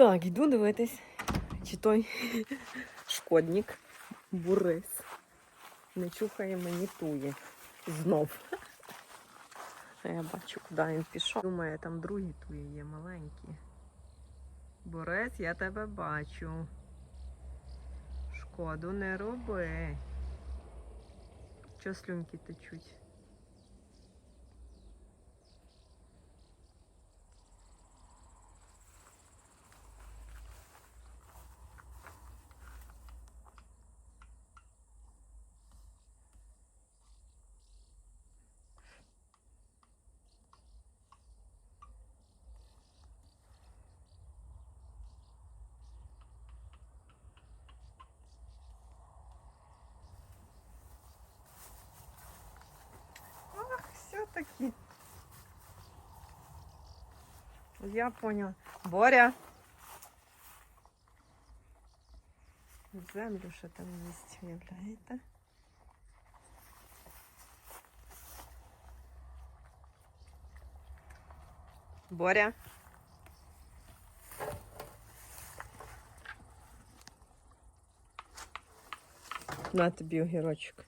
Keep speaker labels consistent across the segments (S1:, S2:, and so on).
S1: Так, йду дивитись, чи той шкодник Бурис не чухає мені туї знов. А я бачу, куди він пішов. Думаю, там другі туї є маленькі. Борис, я тебе бачу. Шкоду не роби. Чого слюнки течуть? Я понял. Боря. Землю ще там їсть, уявляєте? Боря. На тобі огірочок.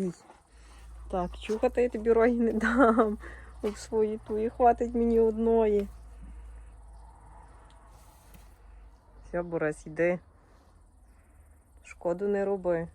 S1: Який. Так, чухати я тобі роги не дам. Об свої туї хватить мені одної. Все, Борис, йди. Шкоду не роби.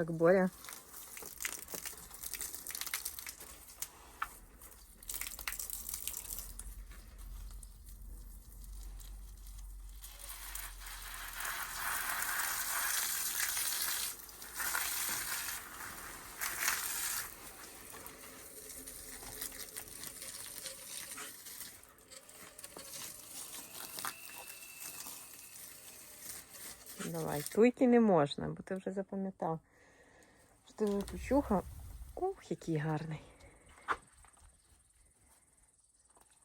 S1: Так, Боря. Давай, туйки не можна, бо ти вже. Що ти? Ух, який гарний.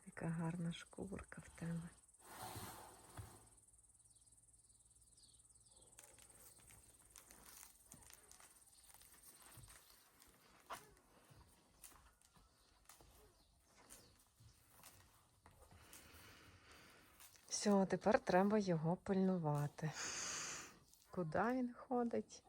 S1: Яка гарна шкурка в тебе. Все, тепер треба його пильнувати. Куди він ходить?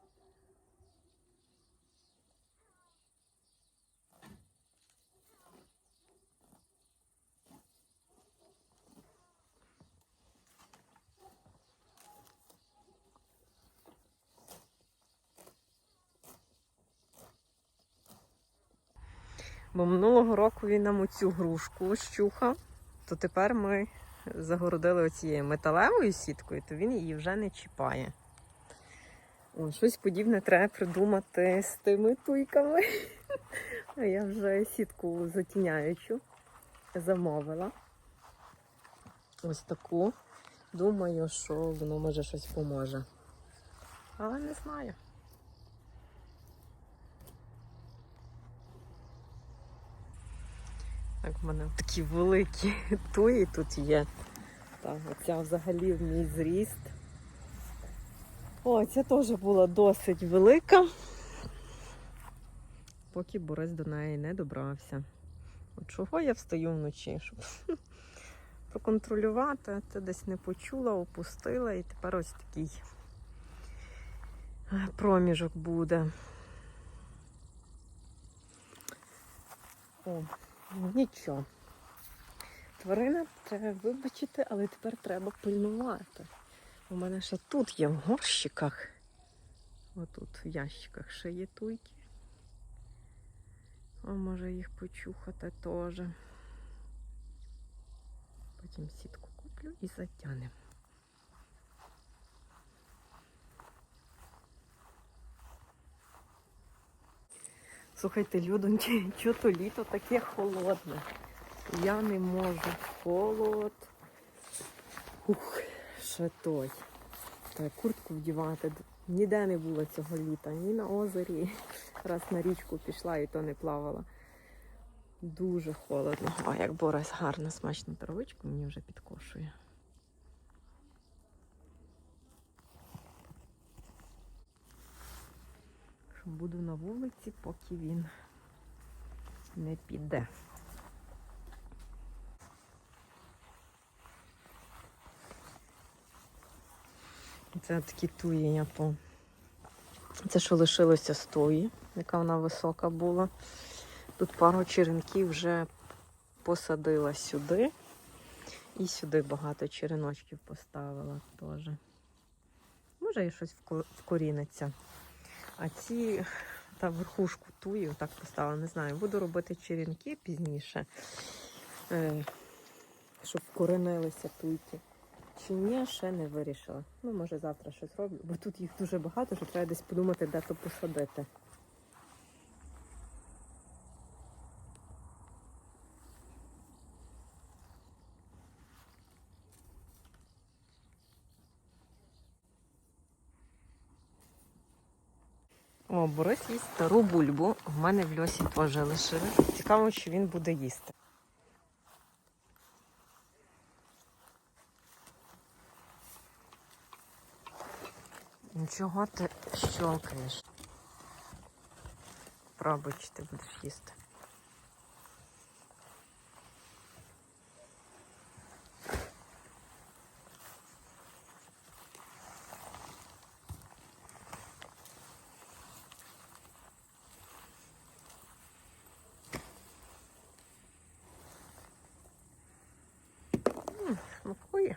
S1: Бо минулого року він нам оцю грушку щухав, то тепер ми загородили оцією металевою сіткою, то він її вже не чіпає. О, щось подібне треба придумати з тими туйками. А я вже сітку затіняючу замовила. Ось таку. Думаю, що воно може щось поможе. Але не знаю. Так, в мене такі великі туї тут є. Так, оця взагалі в мій зріст. О, ця теж була досить велика, поки Борис до неї не добрався. От чого я встаю вночі, щоб проконтролювати, це десь не почула, опустила і тепер ось такий проміжок буде. О, нічого. Тварина треба вибачити, але тепер треба пильнувати. У мене ще тут є в горщиках. Отут в ящиках ще є туйки. А може їх почухати теж. Потім сітку куплю і затягнемо. Слухайте, людоньки, чого то літо таке холодне. Я не можу. Холод. Ух, ще той. Та куртку вдівати. Ніде не було цього літа, ні на озері. Раз на річку пішла і то не плавала. Дуже холодно. О, як Борис гарно, смачну травичку мені вже підкошує. Буду на вулиці, поки він не піде. Це такі туєння по. Це що лишилося з тої, яка вона висока була. Тут пару черенків вже посадила сюди. І сюди багато череночків поставила теж. Може і щось вко- вкоріниться. А ці та верхушку тую так поставила, не знаю. Буду робити черенки пізніше, е, щоб вкоренилися туйки. Чи ні, ще не вирішила. Ну, може, завтра щось роблю, бо тут їх дуже багато, що треба десь подумати, де то посадити. Борис їсть стару бульбу. В мене в льосі теж лишили. Цікаво, що він буде їсти. Нічого ти щолкаєш? Пробуй, чи ти будеш їсти. М, Смакує.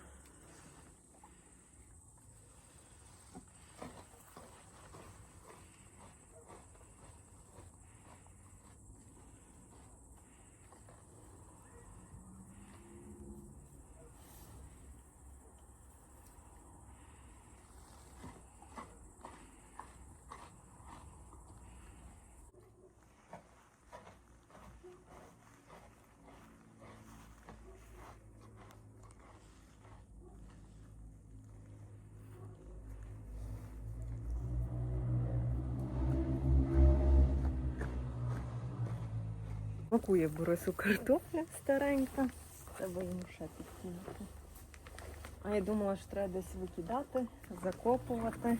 S1: Смакує Борису картопля старенька. Треба йому ще підкинути. А я думала, що треба десь викидати, закопувати.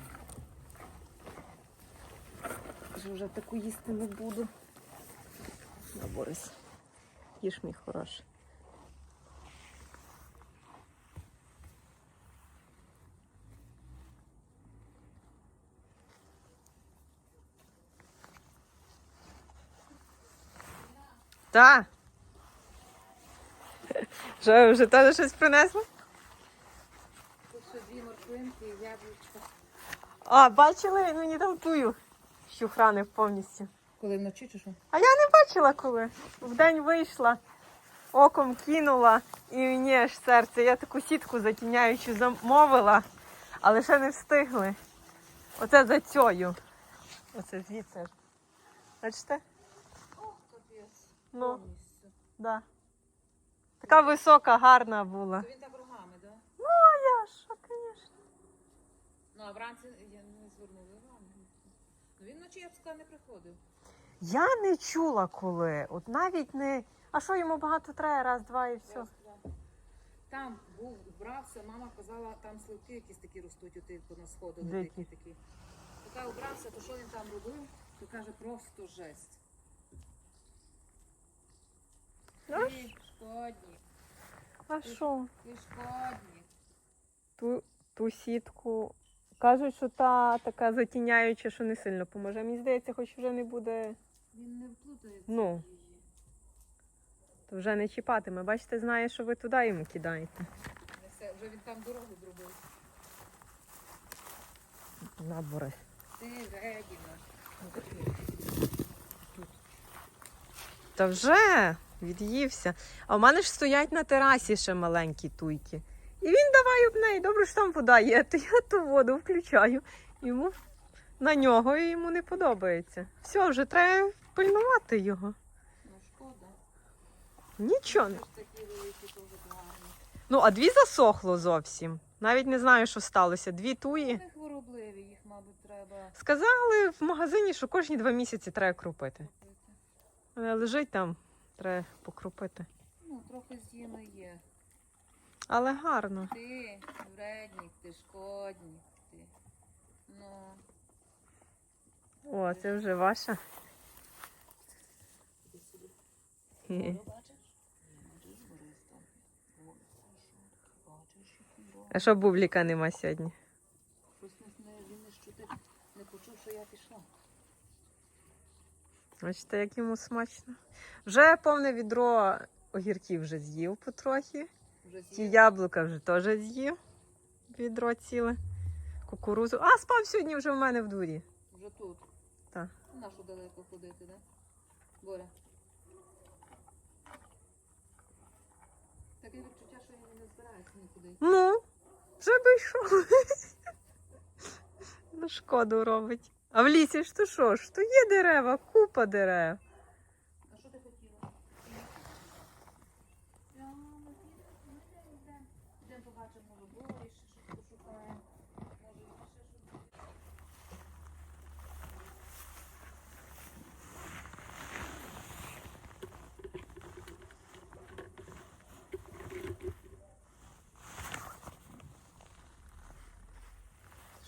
S1: Вже вже таку їсти не буду. На Борис. Їж мій хороший. Та. Що, вже теж щось принесли?
S2: Тут ще дві морквинки і яблучка.
S1: А, бачили, він мені там тую щухранив повністю.
S2: Коли вночі чи що?
S1: А я не бачила коли. Вдень вийшла, оком кинула і мені аж серце. Я таку сітку затіняючу замовила, але ще не встигли. Оце за цьою. Оце звідси. Бачите? Ну,
S2: Повністю.
S1: да. Така висока, гарна була.
S2: То він так рогами, так? Да?
S1: Ну, а я що, звісно.
S2: Ну, а вранці я не звернула увагу. Ну він вночі, я б сказала, не приходив.
S1: Я не чула коли. От навіть не. А що йому багато треба, раз, два і все.
S2: Там був, убрався, мама казала, там сливки якісь такі ростуть, оти на сходи,
S1: Дикі.
S2: такі. Поки убрався, то що він там робив, то каже, просто жесть.
S1: Ну,
S2: Ти шкодник,
S1: А що?
S2: ти шкодник.
S1: Ту, ту сітку. Кажуть, що та така затіняюча, що не сильно поможе. Мені здається, хоч вже не буде,
S2: Він не вплутається
S1: Ну. то вже не чіпатиме. Бачите, знає, що ви туди йому кидаєте.
S2: Несе, вже він там дорогу зробив.
S1: На Борис.
S2: Ти вредіна.
S1: Та вже від'ївся. А в мене ж стоять на терасі ще маленькі туйки. І він давай об неї. Добре, що там вода є, то я ту воду включаю. Йому на нього і йому не подобається. Все, вже треба пильнувати його.
S2: Ну шкода.
S1: Нічого не.
S2: Ж.
S1: Ну, а дві засохло зовсім. Навіть не знаю, що сталося. Дві туї.
S2: Вони хворобливі, їх, мабуть, треба
S1: Сказали в магазині, що кожні два місяці треба крупити. Але лежить там, треба покрупити.
S2: Ну, трохи з'їно є.
S1: Але гарно.
S2: Ти вредник, ти шкодник, ти. Ну,
S1: О, це вже ваша.
S2: Бачиш.
S1: А що бубліка нема сьогодні?
S2: Щось не, він не чути, не почув, що я пішла.
S1: Бачите, як йому смачно. Вже повне відро огірків вже з'їв потрохи.
S2: Вже
S1: Ті яблука вже теж з'їв. Відро ціле. Кукурузу. А, спав сьогодні вже в мене в дворі.
S2: Вже тут.
S1: Так.
S2: Нашу далеко ходити, да? Боря. Таке відчуття, що він не збирається нікуди.
S1: Ну, вже би йшов. Ну, шкоду робить. А в лісі ж то що ж? То є дерева, купа дерев.
S2: А що ти хотіла? Я, ми підемо, йдемо. Йдемо побачимо, може, Борі ще щось пошукаємо. Може, ще щось.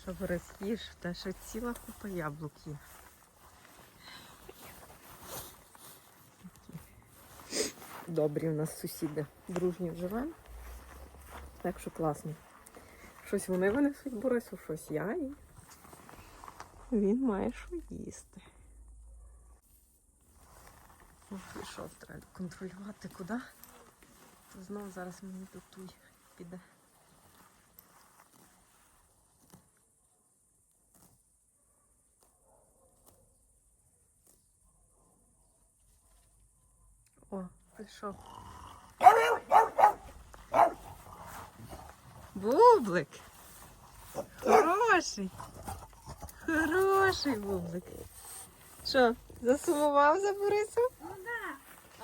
S1: Щоб роз'їш, та що ціла купа яблук є. Добрі у нас сусіди. Дружні живемо. Так що класно. Щось вони винесуть Борису, щось я і він має що їсти. О, Пішов, треба контролювати куди. То знов зараз мені тут туй піде. О, пішов. Бублик. Хороший. Хороший бублик. Що, засумував за Борисом?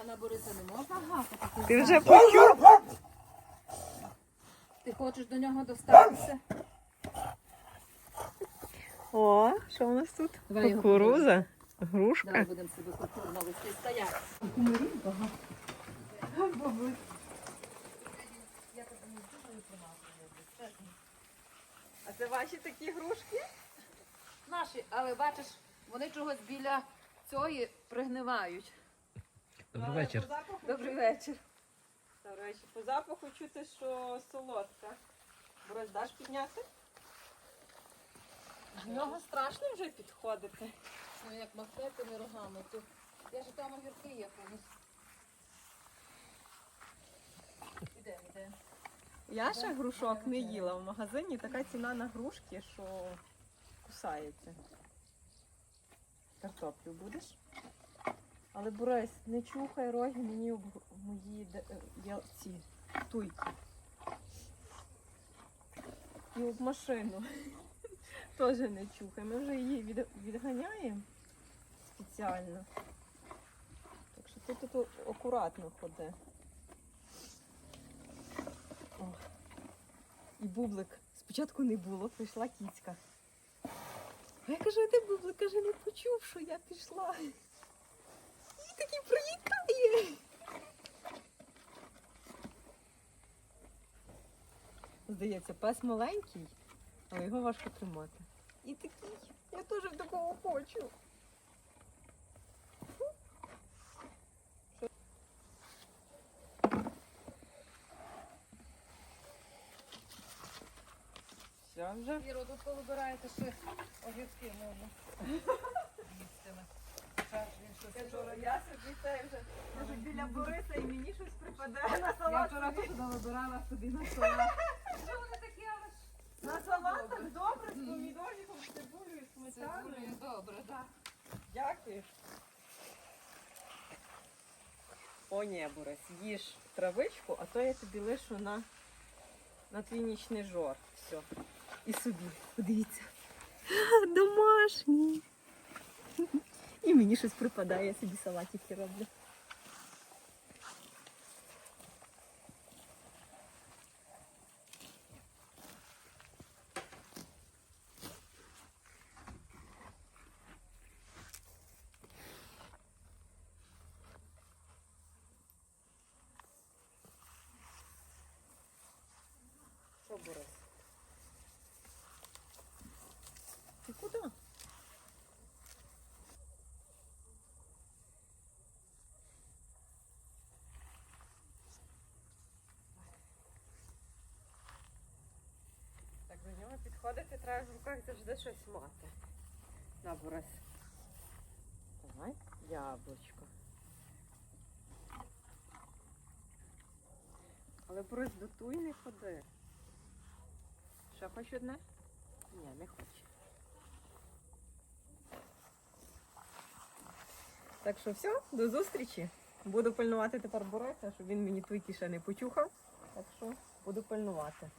S2: А на Бориса не можна гапати?
S1: Ти вже почув?
S2: Ти хочеш до нього достатися?
S1: О, що у нас тут?
S2: Давай
S1: Кукуруза,
S2: Давай
S1: грушка.
S2: будемо себе культурно вести стояти.
S1: А це ваші такі грушки?
S2: Наші, але бачиш, вони чогось біля цієї пригнивають.
S3: Добрий вечір.
S1: Запаху,
S2: Добрий вечір.
S1: До речі, по запаху чути, що солодка. Борис, даш підняти? В нього страшно вже підходити.
S2: Ну як махне рогами, то я ж там огірки є колись. Ідемо, ідемо.
S1: Я ще грушок не їла в магазині. Така ціна на грушки, що кусається. Картоплю будеш? Але Борис, не чухай роги мені об мої е, я- ці туйки. І об машину. Теж не чухай. Ми вже її відганяємо спеціально. Так що ти тут акуратно ходи. О. І бублик. Спочатку не було, прийшла кіцька. А я кажу, а де бублик? Каже, не почув, що я пішла. І такий прилітає. Здається, пес маленький, але його важко тримати. І такий. Я теж такого хочу. Все вже.
S2: Іро, тут повибираєте ще огірки можна.
S1: Я вчора я собі це вже може біля Бориса і мені щось припаде на
S2: Я вчора теж вибирала собі на салат.
S1: Що вони такі, але ж на салат так добре з помідорником, з цибулею, з сметаною.
S2: добре, так.
S1: Дякую. О, ні, Борис, їж травичку, а то я тобі лишу на, на твій нічний жор. Все. і собі. Подивіться. Домашній. І мені щось припадає, я собі салатики роблю. Борис. До підходити треба в руках завжди щось мати. На, Борис. Давай, яблучко. Але Борис дотуй не ходи. Ще хоч одне? Ні, не хоче. Так що все, до зустрічі. Буду пильнувати тепер Бориса, щоб він мені твої не почухав. Так що буду пильнувати.